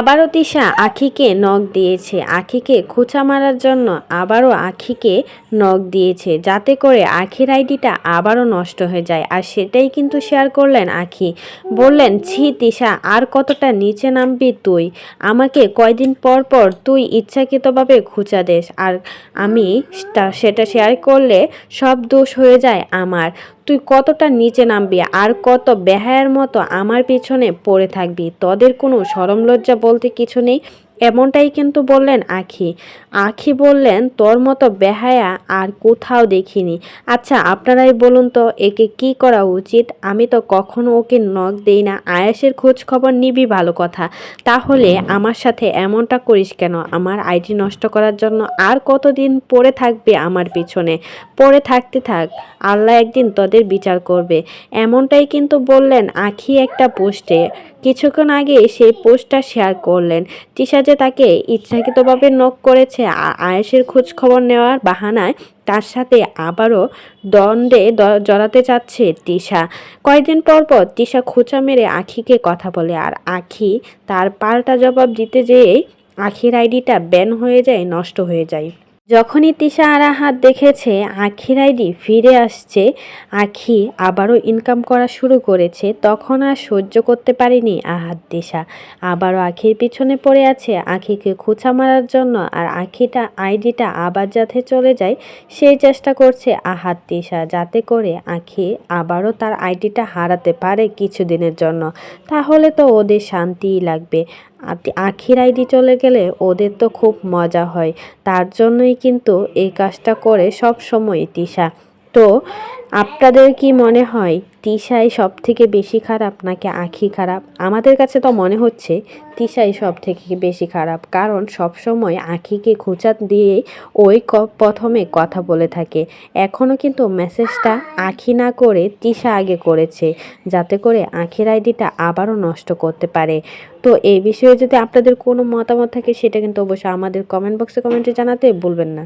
আবারও তিশা আখিকে নখ দিয়েছে। আখিকে খোঁচা মারার জন্য আবারও আখিকে নখ দিয়েছে। যাতে করে আখির আইডিটা আবারও নষ্ট হয়ে যায়। আর সেটাই কিন্তু শেয়ার করলেন আখি। বললেন, ছি তিশা, আর কতটা নিচে নামবি তুই? আমাকে কয়দিন পর পর তুই ইচ্ছাকৃতভাবে খুঁচা দেস। আর আমি সেটা শেয়ার করলে সব দোষ হয়ে যায় আমার। তুই কতটা নিচে নামবি আর কত বেহায়ের মতো আমার পেছনে পড়ে থাকবি? তোদের কোনো সরম লজ্জা বলতে কিছু নেই? এমনটাই কিন্তু বললেন আখি। আখি বললেন, তোর মতো বেহায়া আর কোথাও দেখিনি। আচ্ছা আপনারাই বলুন তো, একে কি করা উচিত? আমি তো কখনো ওকে নখ দেই না। আয়াসের খোঁজ খবর নিবি ভালো কথা। তাহলে আমার সাথে এমনটা করিস কেন? আমার আইডি নষ্ট করার জন্য আর কতদিন পড়ে থাকবে আমার পিছনে? পড়ে থাকতে থাক, আল্লাহ একদিন তোদের বিচার করবে। এমনটাই কিন্তু বললেন আখি একটা পোস্টে। কিছুক্ষণ আগে সেই পোস্টটা শেয়ার করলেন। তিশা যে তাকে ইচ্ছাকৃতভাবে নক করেছে, আ- আয়েশের খোঁজ খবর নেওয়ার বাহানায় তার সাথে আবারও দ্বন্দ্বে দ- জড়াতে চাচ্ছে তিশা কয়েকদিন পর পর তিশা খোঁচা মেরে আখিকে কথা বলে, আর আখি তার পাল্টা জবাব দিতে যেয়ে আখির আইডিটা ব্যান হয়ে যায়, নষ্ট হয়ে যায়। যখনই তিশা আর হাত দেখেছে আখির আইডি ফিরে আসছে, আখি আবারও ইনকাম করা শুরু করেছে, তখন আর সহ্য করতে পারেনি আহাত দিশা আবারও আখির পিছনে পড়ে আছে, আখিকে খোঁচা মারার জন্য আর আখিটা আইডিটা আবার যাতে চলে যায়, সেই চেষ্টা করছে আহাত দিশা যাতে করে আখি আবারও তার আইডিটা হারাতে পারে কিছুদিনের জন্য। তাহলে তো ওদের শান্তিই লাগবে। আখির আইডি চলে গেলে ওদের তো খুব মজা হয়। তার জন্যই কিন্তু এই কাজটা করে সব সময় তিশা। তো আপনাদের কি মনে হয় তিশাই সব থেকে বেশি খারাপ নাকি আখি খারাপ? আমাদের কাছে তো মনে হচ্ছে তিশাই সব থেকে বেশি খারাপ, কারণ সব সময় আখিকে খোঁচা দিয়ে ওই প্রথমে কথা বলে থাকে। এখনও কিন্তু মেসেজটা আখি না করে তিশা আগে করেছে, যাতে করে আখির আইডিটা আবারও নষ্ট করতে পারে। তো এই বিষয়ে যদি আপনাদের কোনো মতামত থাকে সেটা কিন্তু অবশ্যই আমাদের কমেন্ট বক্সে কমেন্টে জানাতে ভুলবেন না।